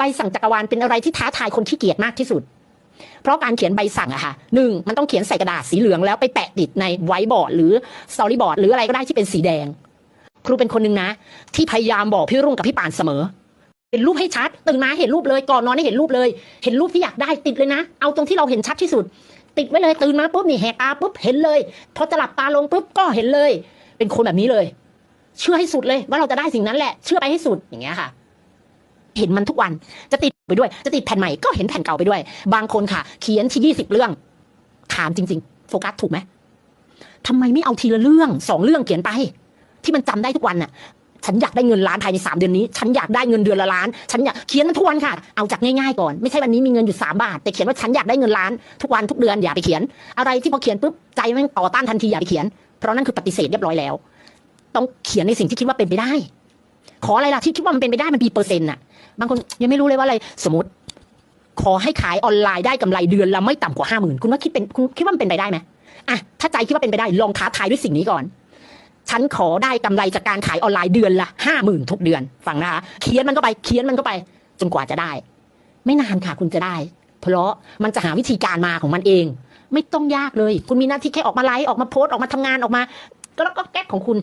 ใบสั่งจักรวาลเป็นอะไรที่ท้าทายคนขี้เกียจมากที่สุด เพราะการเขียนใบสั่งอะค่ะหนึ่งมันต้องเขียนใส่กระดาษสีเหลืองแล้วไปแปะติดในไวบอร์ดหรือสตอรี่บอร์ดหรืออะไรก็ได้ที่เป็นสีแดง ครูเป็นคนหนึ่งนะ ที่พยายามบอกพี่รุ่งกับพี่ป่านเสมอ เห็นรูปให้ชัดตื่นมาเห็นรูปเลยก่อนนอนให้เห็นรูปเลย เห็นรูปที่อยากได้ติดเลยนะ เอาตรงที่เราเห็นชัดที่สุด ติดไว้เลยตื่นมาปุ๊บนี่แหกตาปุ๊บเห็นเลยพอจะหลับตาลงปุ๊บก็เห็นเลย เป็นคนแบบนี้เลย เชื่อให้สุดเลยว่าเราจะได้สิ่งนั้นแหละ เชื่อไปให้สุดอย่างเงี้ยค่ะ เห็นมันทุกวันจะติดไปด้วย จะติดแผ่นใหม่ก็เห็นแผ่นเก่าไปด้วย บางคนค่ะ เขียนที่ยี่สิบเรื่อง ถามจริง ๆ โฟกัสถูกไหมทำไมไม่เอาทีละเรื่องสองเรื่องเขียนไป ที่มันจำได้ทุกวันน่ะ ฉันอยากได้เงินล้านภายในสามเดือนนี้ ฉันอยากได้เงินเดือนละล้าน ฉันอยากเขียนมันทุกวันค่ะ เอาจากง่ายๆก่อน ไม่ใช่วันนี้มีเงินอยู่สามบาท แต่เขียนว่าฉันอยากได้เงินล้านทุกวันทุกเดือนอย่าไปเขียน อะไรที่พอเขียนปุ๊บใจม่งต่อต้านทันทีอย่าไปเขียน เพราะนั่นคือปฏิเสธเรียบร้อยแล้ว ต้องเขียนในสิ่งที่คิดว่าเป็นไปได้ ขออะไรล่ะที่คิดว่ามันเป็นไปได้มันมีเปอร์เซ็นต์น่ะบางคนยังไม่รู้เลยว่าอะไรสมมติ ขอให้ขายออนไลน์ได้กำไรเดือนละไม่ต่ำกว่าห้าหมื่นคุณว่าคิดเป็นคุณคิดว่ามันเป็นไปได้ไหมอะถ้าใจคิดว่าเป็นไปได้ลองท้าทายด้วยสิ่งนี้ก่อนฉันขอได้กำไรจากการขายออนไลน์เดือนละห้าหมื่นทุกเดือนฟังนะคะเขียนมันก็ไปเขียนมันก็ไปจนกว่าจะได้ ไม่นานค่ะคุณจะได้ เพราะมันจะหาวิธีการมาของมันเอง ไม่ต้องยากเลย คุณมีหน้าที่แค่ออกมาไลฟ์ออกมาโพสต์ออกมาทำงานออกมา ก็แล้วก็แก๊กของคุณ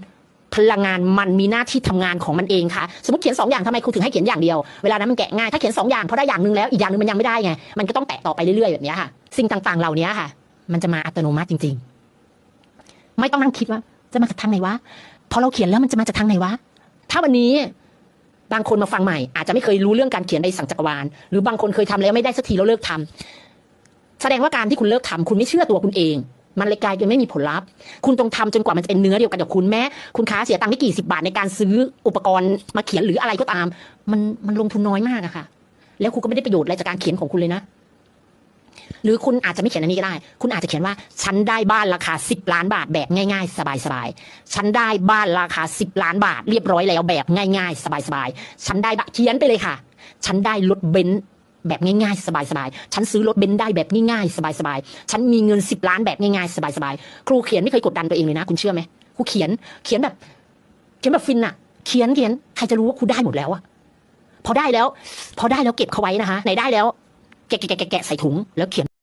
พลังงานมันมีหน้าที่ทำงานของมันเองค่ะ สมมติเขียนสองอย่างทำไมครูถึงให้เขียนอย่างเดียว เวลานั้นมันแกะง่าย ถ้าเขียนสองอย่างพอได้อย่างหนึ่งแล้ว อีกอย่างหนึ่งมันยังไม่ได้ไง มันก็ต้องแตะต่อไปเรื่อยๆแบบนี้ค่ะ สิ่งต่างๆ เหล่านี้ค่ะ มันจะมาอัตโนมัติจริง ๆ ไม่ต้องนั่งคิดว่า จะมาจากทางไหนวะ พอเราเขียนแล้วมันจะมาจากทางไหนวะ ถ้าวันนี้บางคนมาฟังใหม่ อาจจะไม่เคยรู้เรื่องการเขียนในสังจักรวาล หรือบางคนเคยทำแล้วไม่ได้สักทีแล้วเลิกทำแสดงว่าการที่คุณเลิกทำคุณไม่เชื่อตัวคุณเอง มันเลยกลายเป็นไม่มีผลลัพธ์ คุณต้องทำจนกว่ามันจะเป็นเนื้อเดียวกันกับคุณแม้คุณค้าเสียตังค์ไม่กี่สิบาทในการซื้ออุปกรณ์มาเขียนหรืออะไรก็ตาม มันมันลงทุนน้อยมากอะค่ะ แล้วคุณก็ไม่ได้ประโยชน์อะไรจากการเขียนของคุณเลยนะ หรือคุณอาจจะไม่เขียนอันนี้ก็ได้ คุณอาจจะเขียนว่า ฉันได้บ้านราคาสิบล้านบาทแบบง่าย ๆ สบายๆ ฉันได้บ้านราคาสิบล้านบาท เรียบร้อยแล้วแบบง่าย ๆ สบายๆ ฉันได้เขียนไปเลยค่ะ ฉันได้รถเบนซ์ แบบง่ายๆ สบายๆ ฉันซื้อรถเบนซ์ได้แบบง่ายๆ สบายๆ ฉันมีเงินสิบล้านแบบง่ายๆ สบายๆ ครูเขียนไม่เคยกดดันตัวเองเลยนะ คุณเชื่อไหมครูเขียนเขียนแบบ เขียนแบบฟินอะเขียนเขียนใครจะรู้ว่าครูได้หมดแล้วอะพอได้แล้ว พอได้แล้วเก็บเขาไว้นะคะไหนได้แล้ว แกะแกะแกะแกะใส่ถุงแล้วเขียน